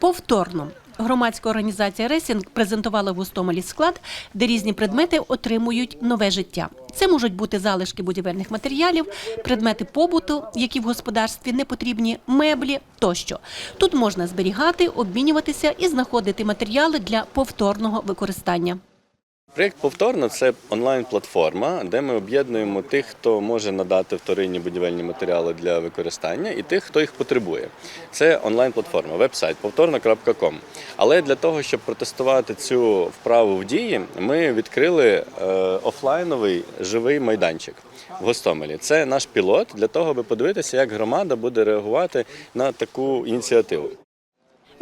Повторно. Громадська організація Ресінг презентувала в Гостомелі склад, де різні предмети отримують нове життя. Це можуть бути залишки будівельних матеріалів, предмети побуту, які в господарстві не потрібні, меблі тощо. Тут можна зберігати, обмінюватися і знаходити матеріали для повторного використання. Проєкт повторно це онлайн-платформа, де ми об'єднуємо тих, хто може надати вторинні будівельні матеріали для використання, і тих, хто їх потребує. Це онлайн-платформа, веб-сайт повторно.ком. Але для того, щоб протестувати цю вправу в дії, ми відкрили е, офлайновий живий майданчик в Гостомелі. Це наш пілот для того, аби подивитися, як громада буде реагувати на таку ініціативу.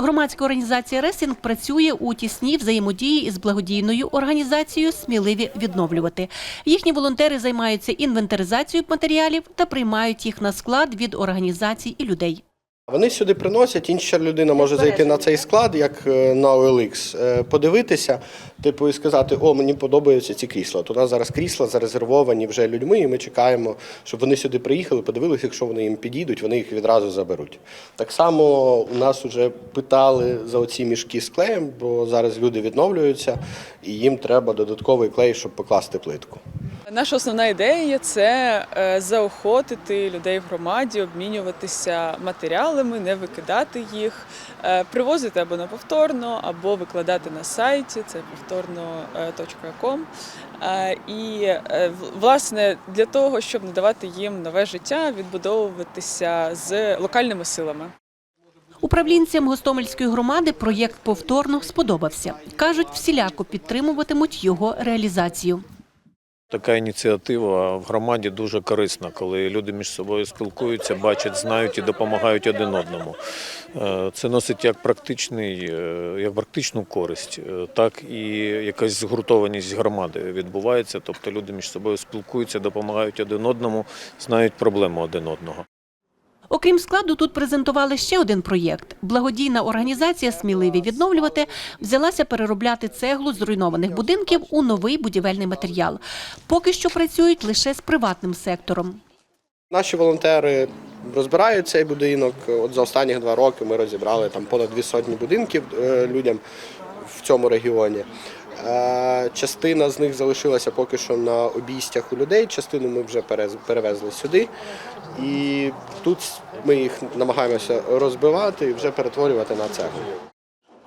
Громадська організація Ресінг працює у тісній взаємодії із благодійною організацією Сміливі відновлювати. Їхні волонтери займаються інвентаризацією матеріалів та приймають їх на склад від організацій і людей. Вони сюди приносять, інша людина може зайти на цей склад, як е, на OLX, е, подивитися, типу, і сказати, о, мені подобаються ці крісла. От у нас зараз крісла зарезервовані вже людьми, і ми чекаємо, щоб вони сюди приїхали, подивилися, якщо вони їм підійдуть, вони їх відразу заберуть. Так само у нас вже питали за оці мішки з клеєм, бо зараз люди відновлюються, і їм треба додатковий клей, щоб покласти плитку. Наша основна ідея це е, заохотити людей в громаді, обмінюватися матеріалами, не викидати їх, е, привозити або на повторно, або викладати на сайті. Це повторно.com. І е, власне для того, щоб надавати їм нове життя, відбудовуватися з локальними силами. Управлінцям Гостомельської громади проєкт повторно сподобався. Кажуть, всіляко підтримуватимуть його реалізацію. Така ініціатива в громаді дуже корисна, коли люди між собою спілкуються, бачать, знають і допомагають один одному. Е, Це носить як практичний, е, як практичну користь, е, так і якась згуртованість громади відбувається. Тобто люди між собою спілкуються, допомагають один одному, знають проблему один одного. Окрім складу, тут презентували ще один проєкт. Благодійна організація Сміливі відновлювати взялася переробляти цеглу зруйнованих будинків у новий будівельний матеріал. Поки що працюють лише з приватним сектором. Наші волонтери розбирають цей будинок. От за останні два роки ми розібрали там понад дві сотні будинків е, людям в цьому регіоні. Частина з них залишилася поки що на обійстях у людей, частину ми вже перевезли сюди. І тут ми їх намагаємося розбивати і вже перетворювати на цеглу.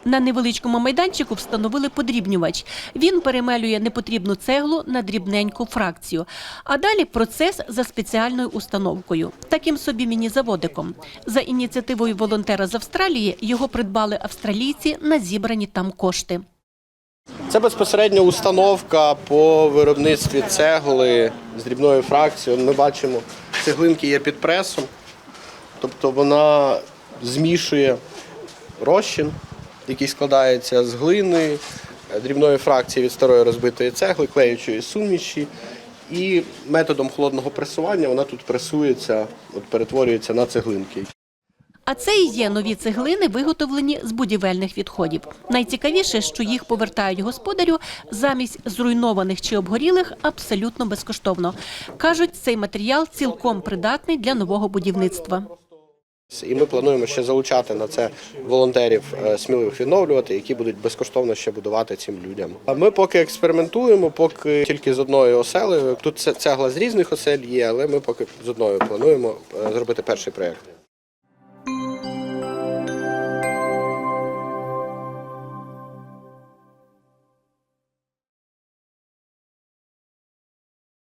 На невеличкому майданчику встановили подрібнювач. Він перемелює непотрібну цеглу на дрібненьку фракцію. А далі процес за спеціальною установкою, таким собі міні-заводиком. За ініціативою волонтера з Австралії його придбали австралійці на зібрані там кошти. Це безпосередньо установка по виробництві цегли з дрібною фракцією. Ми бачимо, цеглинки є під пресом, тобто вона змішує розчин, який складається з глини, дрібної фракції від старої розбитої цегли, клеючої суміші. І методом холодного пресування вона тут пресується, от перетворюється на цеглинки. А це і є нові цеглини, виготовлені з будівельних відходів. Найцікавіше, що їх повертають господарю замість зруйнованих чи обгорілих абсолютно безкоштовно. Кажуть, цей матеріал цілком придатний для нового будівництва. І ми плануємо ще залучати на це волонтерів е, сміливих відновлювати, які будуть безкоштовно ще будувати цим людям. А ми поки експериментуємо, поки тільки з одною оселею. Тут це- цегла з різних осель є, але ми поки з одною плануємо е, зробити перший проєкт.